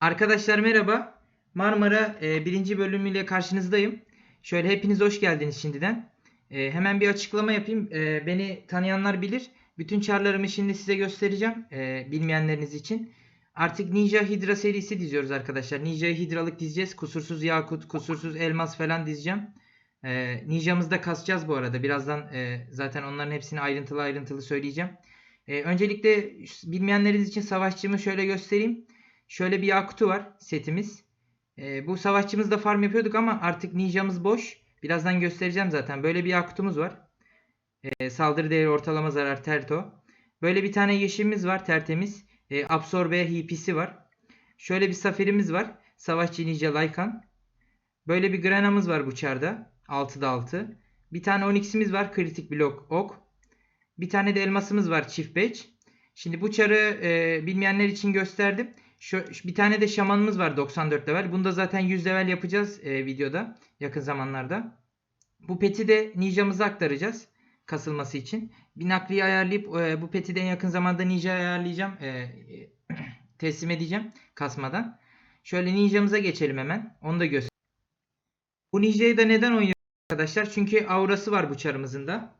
Arkadaşlar merhaba. Marmara e, birinci bölümüyle karşınızdayım. Şöyle hepiniz hoş geldiniz şimdiden. E, hemen bir açıklama yapayım. E, beni tanıyanlar bilir. Bütün çarlarımı şimdi size göstereceğim. e, bilmeyenleriniz için. Artık Ninja Hydra serisi diziyoruz arkadaşlar. Ninja Hydra'lık dizeceğiz. Kusursuz yakut, kusursuz elmas falan dizeceğim. E, Ninja'mızı da kasacağız bu arada. Birazdan e, zaten onların hepsini ayrıntılı ayrıntılı söyleyeceğim. E, öncelikle bilmeyenleriniz için savaşçımı şöyle göstereyim. Şöyle bir Yakutu var setimiz. Ee, bu savaşçımızda farm yapıyorduk ama artık ninjamız boş. Birazdan göstereceğim zaten. Böyle bir Yakutumuz var. Ee, saldırı değeri ortalama zarar terto. Böyle bir tane yeşilimiz var tertemiz. Ee, absorbe hipisi var. Şöyle bir safirimiz var. Savaşçı ninja Lycan. Böyle bir granamız var bu çarda. 6'da 6. Bir tane onyx'imiz var. Kritik blok ok. Bir tane de elmasımız var çift beç. Şimdi bu çarı e, bilmeyenler için gösterdim. Şu, bir tane de şamanımız var 94 level. Bunu da zaten 100 level yapacağız e, videoda yakın zamanlarda. Bu peti de ninjamıza aktaracağız kasılması için. Bir nakliye ayarlayıp e, bu peti de yakın zamanda ninja ayarlayacağım. e, e, teslim edeceğim kasmadan. Şöyle ninjamıza geçelim hemen. Onu da göster. Bu ninjayı da neden oynuyoruz arkadaşlar? Çünkü aurası var bu çarımızın da.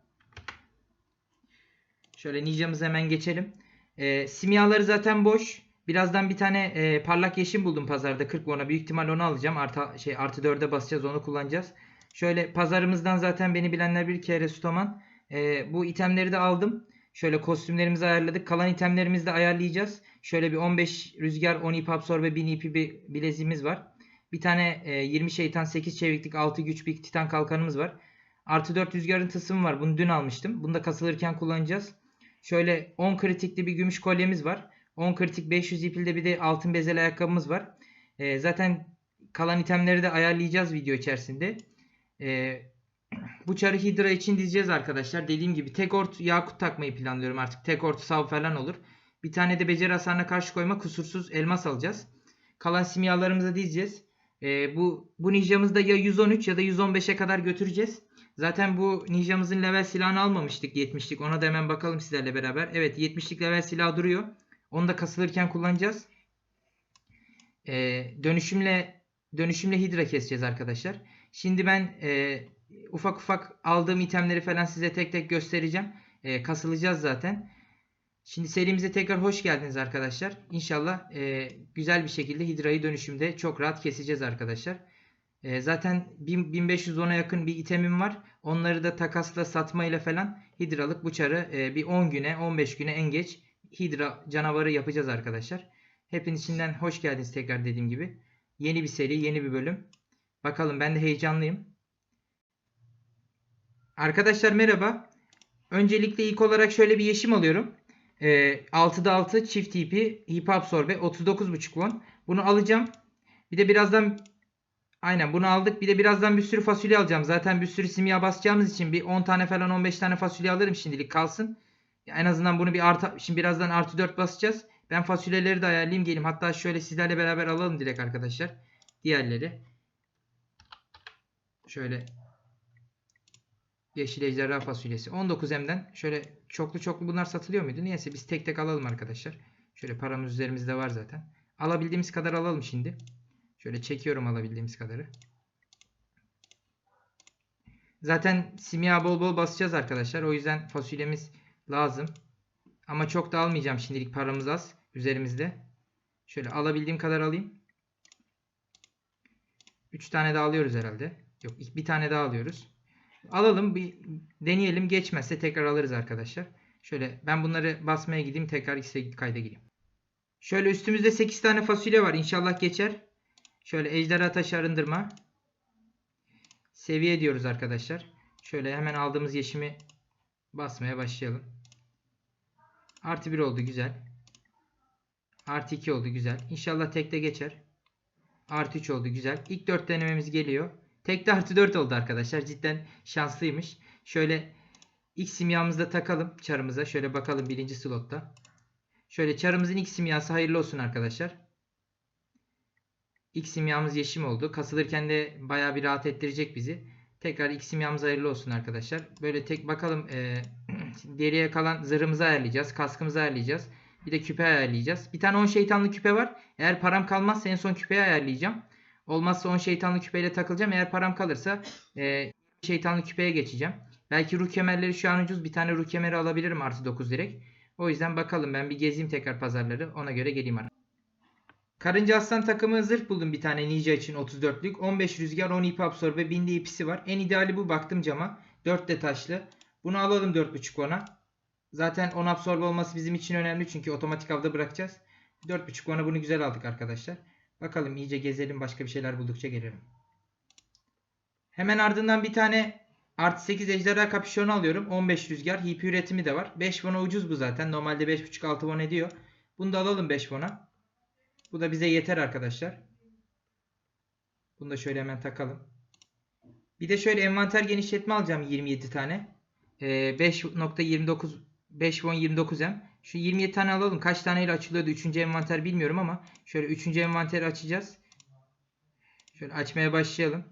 Şöyle ninjamıza hemen geçelim. E, simyaları zaten boş. Birazdan bir tane e, parlak yeşim buldum pazarda 40 won'a. Büyük ihtimal onu alacağım. Artı şey artı 4'e basacağız onu kullanacağız. Şöyle pazarımızdan zaten beni bilenler bir kere Stoman. E, bu itemleri de aldım. Şöyle kostümlerimizi ayarladık. Kalan itemlerimizi de ayarlayacağız. Şöyle bir 15 rüzgar, 10 ip absorbe, 1000 ipi bir bileziğimiz var. Bir tane e, 20 şeytan, 8 çeviklik, 6 güç bir titan kalkanımız var. Artı 4 rüzgarın tılsımı var. Bunu dün almıştım. Bunu da kasılırken kullanacağız. Şöyle 10 kritikli bir gümüş kolyemiz var. 10 kritik 500 ipilde bir de altın bezel ayakkabımız var. Ee, zaten kalan itemleri de ayarlayacağız video içerisinde. Ee, bu çarı Hydra için dizeceğiz arkadaşlar. Dediğim gibi tek ort yakut takmayı planlıyorum artık. Tek ort sav falan olur. Bir tane de beceri hasarına karşı koyma kusursuz elmas alacağız. Kalan simyalarımızı dizeceğiz. Ee, bu bu ninjamızı da ya 113 ya da 115'e kadar götüreceğiz. Zaten bu ninjamızın level silahını almamıştık 70'lik. Ona da hemen bakalım sizlerle beraber. Evet 70'lik level silah duruyor. Onu da kasılırken kullanacağız. Ee, dönüşümle dönüşümle hidra keseceğiz arkadaşlar. Şimdi ben e, ufak ufak aldığım itemleri falan size tek tek göstereceğim. E, kasılacağız zaten. Şimdi serimize tekrar hoş geldiniz arkadaşlar. İnşallah e, güzel bir şekilde hidrayı dönüşümde çok rahat keseceğiz arkadaşlar. E, zaten 1000 1500 ona yakın bir itemim var. Onları da takasla satmayla falan hidralık bu çarı e, bir 10 güne 15 güne en geç Hidra canavarı yapacağız arkadaşlar. Hepiniz içinden hoş geldiniz tekrar dediğim gibi. Yeni bir seri, yeni bir bölüm. Bakalım ben de heyecanlıyım. Arkadaşlar merhaba. Öncelikle ilk olarak şöyle bir yeşim alıyorum. Ee, 6'da 6 çift ipi, hip absorbe 39.5 won. Bunu alacağım. Bir de birazdan aynen bunu aldık. Bir de birazdan bir sürü fasulye alacağım. Zaten bir sürü simya basacağımız için bir 10 tane falan 15 tane fasulye alırım şimdilik kalsın. En azından bunu bir artı şimdi birazdan artı 4 basacağız. Ben fasulyeleri de ayarlayayım geleyim. Hatta şöyle sizlerle beraber alalım direkt arkadaşlar. Diğerleri. Şöyle yeşil ejderha fasulyesi. 19M'den şöyle çoklu çoklu bunlar satılıyor muydu? Neyse biz tek tek alalım arkadaşlar. Şöyle paramız üzerimizde var zaten. Alabildiğimiz kadar alalım şimdi. Şöyle çekiyorum alabildiğimiz kadarı. Zaten simya bol bol basacağız arkadaşlar. O yüzden fasulyemiz lazım. Ama çok da almayacağım şimdilik paramız az üzerimizde. Şöyle alabildiğim kadar alayım. 3 tane daha alıyoruz herhalde. Yok bir tane daha alıyoruz. Alalım bir deneyelim. Geçmezse tekrar alırız arkadaşlar. Şöyle ben bunları basmaya gideyim. Tekrar X'e kayda gireyim. Şöyle üstümüzde 8 tane fasulye var. İnşallah geçer. Şöyle ejderha taşı arındırma. Seviye diyoruz arkadaşlar. Şöyle hemen aldığımız yeşimi basmaya başlayalım. Artı 1 oldu güzel. Artı 2 oldu güzel. İnşallah tekte geçer. Artı 3 oldu güzel. İlk 4 denememiz geliyor. Tekte artı 4 oldu arkadaşlar. Cidden şanslıymış. Şöyle ilk simyamızı da takalım çarımıza. Şöyle bakalım birinci slotta. Şöyle çarımızın ilk simyası hayırlı olsun arkadaşlar. İlk simyamız yeşim oldu. Kasılırken de baya bir rahat ettirecek bizi. Tekrar ilk simyamız hayırlı olsun arkadaşlar. Böyle tek bakalım e, geriye kalan zırhımızı ayarlayacağız. Kaskımızı ayarlayacağız. Bir de küpe ayarlayacağız. Bir tane 10 şeytanlı küpe var. Eğer param kalmazsa en son küpeyi ayarlayacağım. Olmazsa 10 şeytanlı küpeyle takılacağım. Eğer param kalırsa e, şeytanlı küpeye geçeceğim. Belki ruh kemerleri şu an ucuz. Bir tane ruh kemeri alabilirim artı 9 direkt. O yüzden bakalım ben bir gezeyim tekrar pazarları. Ona göre geleyim ara. Karınca Aslan takımı zırh buldum bir tane Ninja için 34'lük. 15 rüzgar 10 ip absorbe 1000 de ipisi var. En ideali bu baktım cama. 4 de taşlı. Bunu alalım 4.5 ona. Zaten 10 absorbe olması bizim için önemli çünkü otomatik avda bırakacağız. 4.5 ona bunu güzel aldık arkadaşlar. Bakalım iyice gezelim başka bir şeyler buldukça gelelim. Hemen ardından bir tane artı 8 ejderha kapüşonu alıyorum. 15 rüzgar. Hip üretimi de var. 5 won'a ucuz bu zaten. Normalde 5.5-6 won ediyor. Bunu da alalım 5 won'a. Bu da bize yeter arkadaşlar. Bunu da şöyle hemen takalım. Bir de şöyle envanter genişletme alacağım 27 tane. Ee, 5.29 5 won 29M. Şu 27 tane alalım. Kaç taneyle açılıyordu 3. envanter bilmiyorum ama şöyle 3. envanteri açacağız. Şöyle açmaya başlayalım.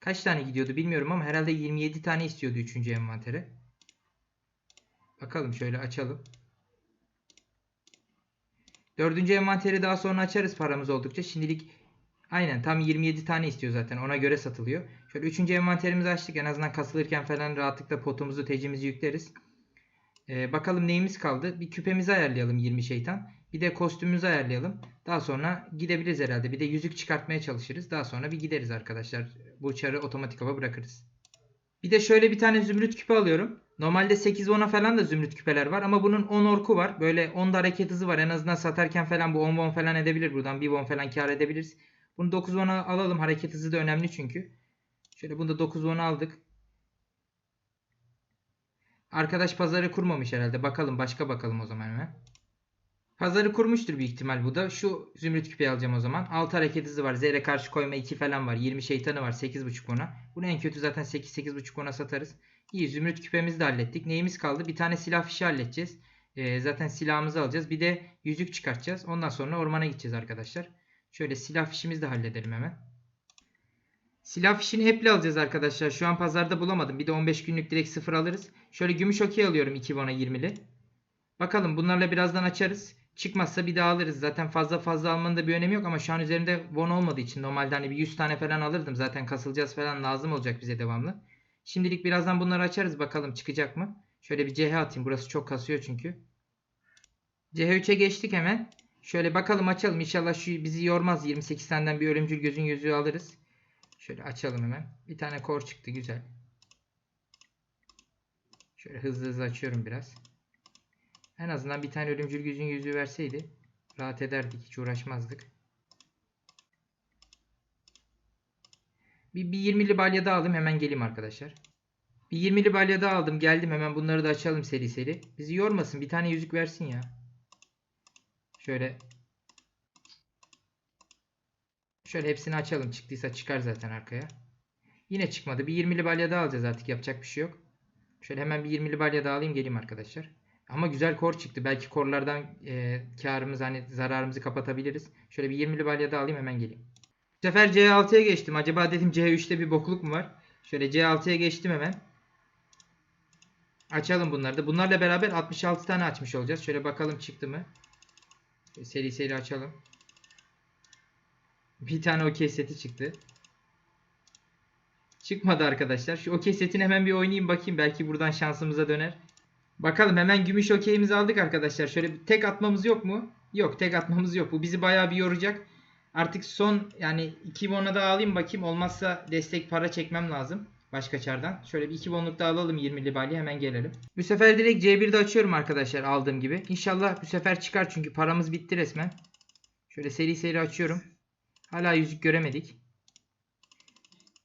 Kaç tane gidiyordu bilmiyorum ama herhalde 27 tane istiyordu 3. envantere. Bakalım şöyle açalım. Dördüncü envanteri daha sonra açarız paramız oldukça. Şimdilik aynen tam 27 tane istiyor zaten. Ona göre satılıyor. Şöyle üçüncü envanterimizi açtık. En azından kasılırken falan rahatlıkla potumuzu, tecimizi yükleriz. Ee, bakalım neyimiz kaldı. Bir küpemizi ayarlayalım 20 şeytan. Bir de kostümümüzü ayarlayalım. Daha sonra gidebiliriz herhalde. Bir de yüzük çıkartmaya çalışırız. Daha sonra bir gideriz arkadaşlar. Bu çarı otomatik hava bırakırız. Bir de şöyle bir tane zümrüt küpe alıyorum. Normalde 8 10'a falan da zümrüt küpeler var ama bunun 10 orku var. Böyle 10 da hareket hızı var. En azından satarken falan bu 10 won falan edebilir. Buradan 1 won falan kar edebiliriz. Bunu 9 won'a alalım. Hareket hızı da önemli çünkü. Şöyle bunu da 9 won'a aldık. Arkadaş pazarı kurmamış herhalde. Bakalım başka bakalım o zaman hemen. Pazarı kurmuştur büyük ihtimal bu da. Şu zümrüt küpeyi alacağım o zaman. 6 hareket hızı var. Z'ye karşı koyma 2 falan var. 20 şeytanı var. 8.5 ona. Bunu en kötü zaten 8-8.5 ona satarız. İyi zümrüt küpemizi de hallettik. Neyimiz kaldı? Bir tane silah fişi halledeceğiz. Ee, zaten silahımızı alacağız. Bir de yüzük çıkartacağız. Ondan sonra ormana gideceğiz arkadaşlar. Şöyle silah fişimizi de halledelim hemen. Silah fişini Apple'le alacağız arkadaşlar. Şu an pazarda bulamadım. Bir de 15 günlük direkt sıfır alırız. Şöyle gümüş okey alıyorum 2 won'a 20'li. Bakalım bunlarla birazdan açarız. Çıkmazsa bir daha alırız. Zaten fazla fazla almanın da bir önemi yok ama şu an üzerinde won olmadığı için normalde hani bir 100 tane falan alırdım. Zaten kasılacağız falan lazım olacak bize devamlı. Şimdilik birazdan bunları açarız bakalım çıkacak mı? Şöyle bir CH atayım. Burası çok kasıyor çünkü. CH3'e geçtik hemen. Şöyle bakalım açalım. İnşallah şu bizi yormaz. 28 taneden bir ölümcül gözün yüzüğü alırız. Şöyle açalım hemen. Bir tane kor çıktı. Güzel. Şöyle hızlı hızlı açıyorum biraz. En azından bir tane ölümcül gözün yüzüğü verseydi rahat ederdik. Hiç uğraşmazdık. Bir, bir 20'li balya daha aldım. Hemen geleyim arkadaşlar. Bir 20'li balya daha aldım. Geldim hemen bunları da açalım seri seri. Bizi yormasın. Bir tane yüzük versin ya. Şöyle. Şöyle hepsini açalım. Çıktıysa çıkar zaten arkaya. Yine çıkmadı. Bir 20'li balya daha alacağız artık. Yapacak bir şey yok. Şöyle hemen bir 20'li balya daha alayım geleyim arkadaşlar. Ama güzel kor çıktı. Belki korlardan e, karımız hani zararımızı kapatabiliriz. Şöyle bir 20'li balya daha alayım hemen geleyim. Bu sefer C6'ya geçtim. Acaba dedim C3'te bir bokluk mu var? Şöyle C6'ya geçtim hemen. Açalım bunları da. Bunlarla beraber 66 tane açmış olacağız. Şöyle bakalım çıktı mı? Seri seri açalım. Bir tane okey seti çıktı. Çıkmadı arkadaşlar. Şu okey setini hemen bir oynayayım bakayım. Belki buradan şansımıza döner. Bakalım hemen gümüş okeyimizi aldık arkadaşlar. Şöyle tek atmamız yok mu? Yok tek atmamız yok. Bu bizi bayağı bir yoracak. Artık son yani 2 won'a da alayım bakayım. Olmazsa destek para çekmem lazım. Başka çardan. Şöyle bir 2 won'luk da alalım 20'li bali hemen gelelim. Bu sefer direkt C1'de açıyorum arkadaşlar aldığım gibi. İnşallah bu sefer çıkar çünkü paramız bitti resmen. Şöyle seri seri açıyorum. Hala yüzük göremedik.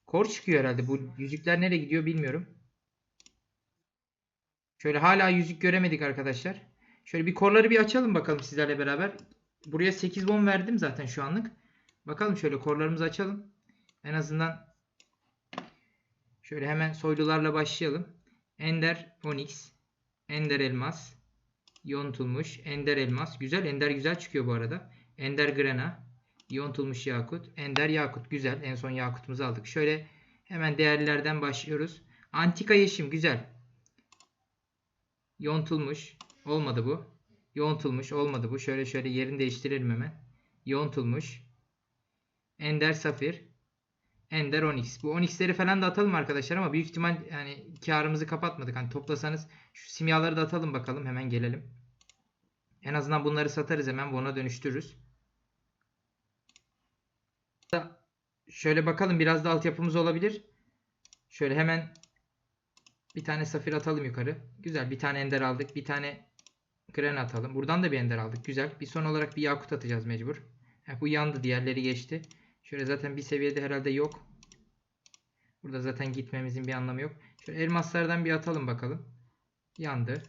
Kor çıkıyor herhalde. Bu yüzükler nereye gidiyor bilmiyorum. Şöyle hala yüzük göremedik arkadaşlar. Şöyle bir korları bir açalım bakalım sizlerle beraber. Buraya 8 bon verdim zaten şu anlık. Bakalım şöyle korlarımızı açalım. En azından şöyle hemen soylularla başlayalım. Ender Onyx, Ender Elmas, yontulmuş, Ender Elmas. Güzel, Ender güzel çıkıyor bu arada. Ender Grena, yontulmuş Yakut, Ender Yakut. Güzel. En son Yakut'umuzu aldık. Şöyle hemen değerlilerden başlıyoruz. Antika Yeşim güzel. Yontulmuş. Olmadı bu. Yoğuntulmuş. Olmadı bu. Şöyle şöyle yerini değiştirelim hemen. Yoğuntulmuş. Ender Safir. Ender Onyx. Bu Onyx'leri falan da atalım arkadaşlar ama büyük ihtimal yani karımızı kapatmadık. Hani toplasanız şu simyaları da atalım bakalım. Hemen gelelim. En azından bunları satarız hemen. Bona dönüştürürüz. Şöyle bakalım biraz da altyapımız olabilir. Şöyle hemen bir tane safir atalım yukarı. Güzel bir tane ender aldık. Bir tane gren atalım. Buradan da bir ender aldık. Güzel. Bir son olarak bir yakut atacağız mecbur. Ha, bu yandı. Diğerleri geçti. Şöyle zaten bir seviyede herhalde yok. Burada zaten gitmemizin bir anlamı yok. Şöyle elmaslardan bir atalım bakalım. Yandı.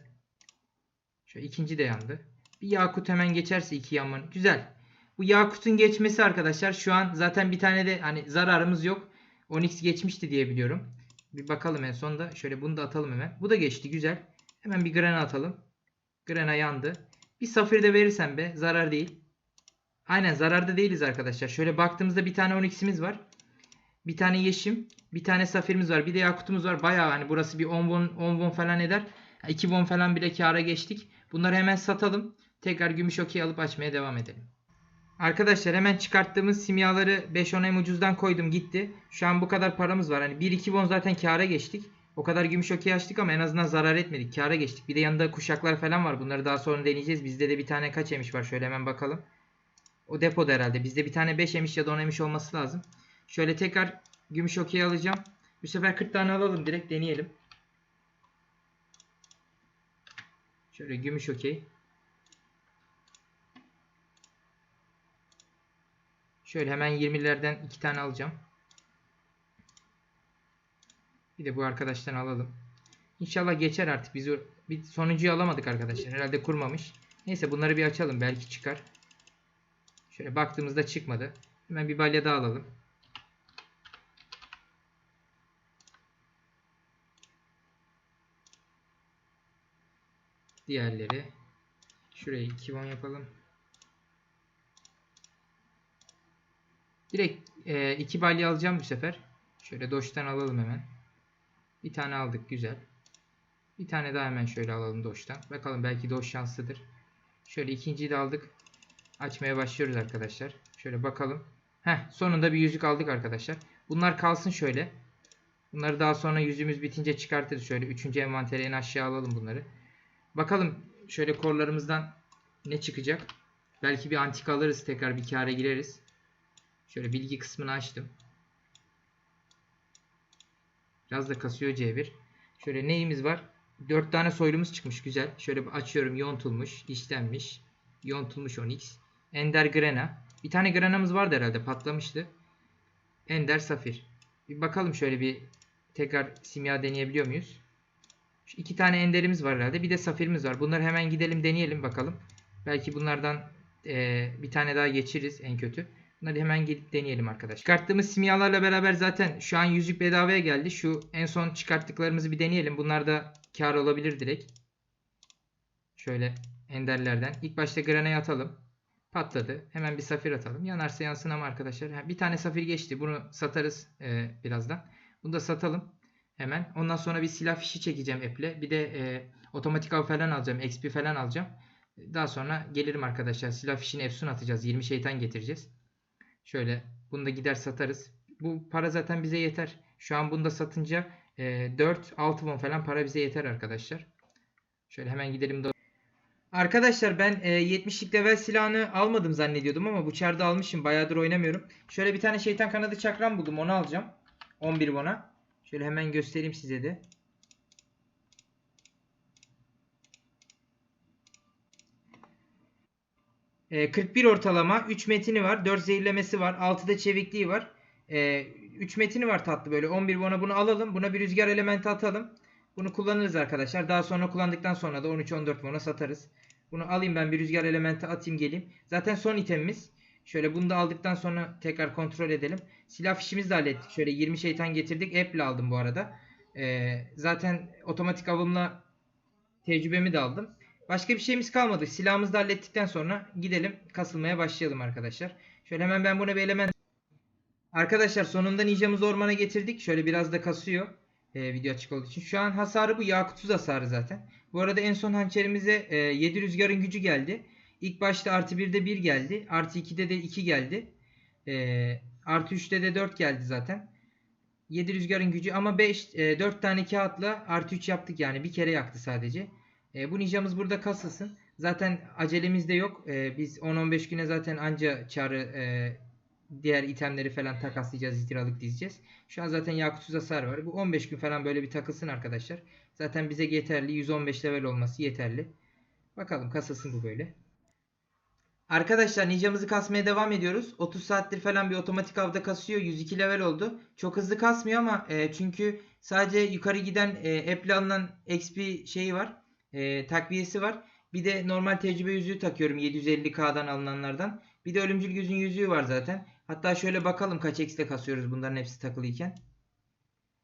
Şöyle ikinci de yandı. Bir yakut hemen geçerse iki yanmanın. Güzel. Bu yakutun geçmesi arkadaşlar şu an zaten bir tane de hani zararımız yok. Onyx geçmişti diye biliyorum. Bir bakalım en sonunda. Şöyle bunu da atalım hemen. Bu da geçti. Güzel. Hemen bir grana atalım. Grana yandı. Bir safir de verirsem be. Zarar değil. Aynen zararda değiliz arkadaşlar. Şöyle baktığımızda bir tane Onyx'imiz var. Bir tane yeşim. Bir tane safirimiz var. Bir de yakutumuz var. Bayağı hani burası bir 10 won, 10 won falan eder. 2 won falan bile kâra geçtik. Bunları hemen satalım. Tekrar gümüş okey alıp açmaya devam edelim. Arkadaşlar hemen çıkarttığımız simyaları 5-10 en ucuzdan koydum gitti. Şu an bu kadar paramız var. Hani 1-2 won zaten kâra geçtik. O kadar gümüş okey açtık ama en azından zarar etmedik. Kâra geçtik. Bir de yanında kuşaklar falan var. Bunları daha sonra deneyeceğiz. Bizde de bir tane kaç emiş var. Şöyle hemen bakalım. O depoda herhalde. Bizde bir tane 5 emiş ya da 10 emiş olması lazım. Şöyle tekrar gümüş okey alacağım. Bu sefer 40 tane alalım. Direkt deneyelim. Şöyle gümüş okey. Şöyle hemen 20'lerden 2 tane alacağım. Bir de bu arkadaştan alalım. İnşallah geçer artık. Biz bir sonuncuyu alamadık arkadaşlar. Herhalde kurmamış. Neyse bunları bir açalım. Belki çıkar. Şöyle baktığımızda çıkmadı. Hemen bir balya daha alalım. Diğerleri. Şurayı 2 won yapalım. Direkt e, iki balya alacağım bu sefer. Şöyle doştan alalım hemen. Bir tane aldık güzel. Bir tane daha hemen şöyle alalım doştan. Bakalım belki doş şanslıdır. Şöyle ikinciyi de aldık. Açmaya başlıyoruz arkadaşlar. Şöyle bakalım. Heh sonunda bir yüzük aldık arkadaşlar. Bunlar kalsın şöyle. Bunları daha sonra yüzümüz bitince çıkartırız. Şöyle üçüncü envanteri en aşağı alalım bunları. Bakalım şöyle korlarımızdan ne çıkacak. Belki bir antika alırız tekrar bir kâra gireriz. Şöyle bilgi kısmını açtım. Biraz da kasıyor C1. Şöyle neyimiz var? 4 tane soylumuz çıkmış güzel. Şöyle açıyorum yontulmuş, işlenmiş. Yontulmuş Onyx. Ender Grena. Bir tane Grena'mız vardı herhalde patlamıştı. Ender Safir. Bir bakalım şöyle bir tekrar simya deneyebiliyor muyuz? Şu iki tane Ender'imiz var herhalde. Bir de Safir'imiz var. Bunları hemen gidelim deneyelim bakalım. Belki bunlardan eee, bir tane daha geçiriz en kötü. Bunları hemen gidip deneyelim arkadaşlar. Çıkarttığımız simyalarla beraber zaten şu an yüzük bedavaya geldi. Şu en son çıkarttıklarımızı bir deneyelim. Bunlar da kar olabilir direkt. Şöyle enderlerden. İlk başta granayı atalım. Patladı. Hemen bir safir atalım. Yanarsa yansın ama arkadaşlar. Bir tane safir geçti. Bunu satarız e, birazdan. Bunu da satalım. Hemen. Ondan sonra bir silah fişi çekeceğim App'le. Bir de e, otomatik av falan alacağım. XP falan alacağım. Daha sonra gelirim arkadaşlar. Silah fişini Efsun atacağız. 20 şeytan getireceğiz. Şöyle bunu da gider satarız. Bu para zaten bize yeter. Şu an bunu da satınca e, 4-6 won falan para bize yeter arkadaşlar. Şöyle hemen gidelim. de- Arkadaşlar ben e, 70'lik level silahını almadım zannediyordum ama bu çarda almışım. Bayağıdır oynamıyorum. Şöyle bir tane şeytan kanadı çakram buldum. Onu alacağım. 11 won'a. Şöyle hemen göstereyim size de. E, 41 ortalama, 3 metini var, 4 zehirlemesi var, 6 da çevikliği var. E, 3 metini var tatlı böyle. 11 bona bunu alalım. Buna bir rüzgar elementi atalım. Bunu kullanırız arkadaşlar. Daha sonra kullandıktan sonra da 13-14 bona satarız. Bunu alayım ben bir rüzgar elementi atayım geleyim. Zaten son itemimiz. Şöyle bunu da aldıktan sonra tekrar kontrol edelim. Silah fişimizi de hallettik. Şöyle 20 şeytan getirdik. Apple aldım bu arada. E, zaten otomatik avımla tecrübemi de aldım. Başka bir şeyimiz kalmadı. Silahımızı da hallettikten sonra gidelim kasılmaya başlayalım arkadaşlar. Şöyle hemen ben buna bir element... Arkadaşlar sonunda ninjamızı ormana getirdik. Şöyle biraz da kasıyor. e, video açık olduğu için. Şu an hasarı bu yakutsuz hasarı zaten. Bu arada en son hançerimize e, 7 rüzgarın gücü geldi. İlk başta artı 1'de 1 geldi. Artı 2'de de 2 geldi. E, artı 3'te de 4 geldi zaten. 7 rüzgarın gücü ama 5 e, 4 tane kağıtla artı 3 yaptık yani bir kere yaktı sadece. E, bu ninjamız burada kasılsın. Zaten acelemiz de yok. E, biz 10-15 güne zaten anca çarı e, diğer itemleri falan takaslayacağız, istiralık dizeceğiz. Şu an zaten yakutsuz hasar var. Bu 15 gün falan böyle bir takılsın arkadaşlar. Zaten bize yeterli. 115 level olması yeterli. Bakalım kasılsın bu böyle. Arkadaşlar ninjamızı kasmaya devam ediyoruz. 30 saattir falan bir otomatik avda kasıyor. 102 level oldu. Çok hızlı kasmıyor ama e, çünkü sadece yukarı giden e, app'le alınan XP şeyi var. E, takviyesi var. Bir de normal tecrübe yüzüğü takıyorum 750k'dan alınanlardan. Bir de ölümcül gözün yüzüğü var zaten. Hatta şöyle bakalım kaç x'te kasıyoruz bunların hepsi takılıyken.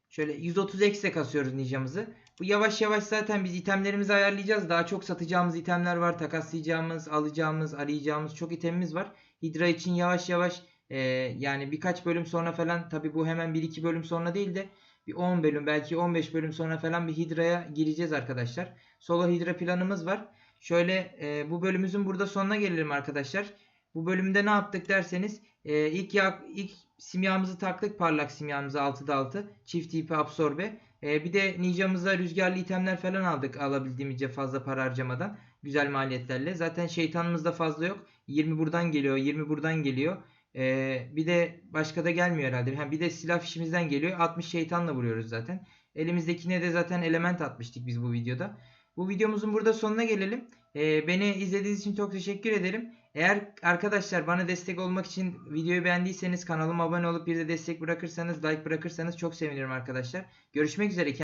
Şöyle 130 x'te kasıyoruz ninjamızı. Bu yavaş yavaş zaten biz itemlerimizi ayarlayacağız. Daha çok satacağımız itemler var. Takaslayacağımız, alacağımız, arayacağımız çok itemimiz var. Hydra için yavaş yavaş e, yani birkaç bölüm sonra falan tabi bu hemen 1-2 bölüm sonra değil de bir 10 bölüm belki 15 bölüm sonra falan bir Hydra'ya gireceğiz arkadaşlar. Solo Hydra planımız var. Şöyle e, bu bölümümüzün burada sonuna gelelim arkadaşlar. Bu bölümde ne yaptık derseniz e, ilk ya, ilk simyamızı taktık parlak simyamızı 6'da 6 çift tipi absorbe. E, bir de ninjamıza rüzgarlı itemler falan aldık alabildiğimizce fazla para harcamadan. Güzel maliyetlerle. Zaten şeytanımız da fazla yok. 20 buradan geliyor 20 buradan geliyor. E, bir de başka da gelmiyor herhalde. Ha, bir de silah fişimizden geliyor. 60 şeytanla vuruyoruz zaten. Elimizdekine de zaten element atmıştık biz bu videoda. Bu videomuzun burada sonuna gelelim. Ee, beni izlediğiniz için çok teşekkür ederim. Eğer arkadaşlar bana destek olmak için videoyu beğendiyseniz kanalıma abone olup bir de destek bırakırsanız, like bırakırsanız çok sevinirim arkadaşlar. Görüşmek üzere.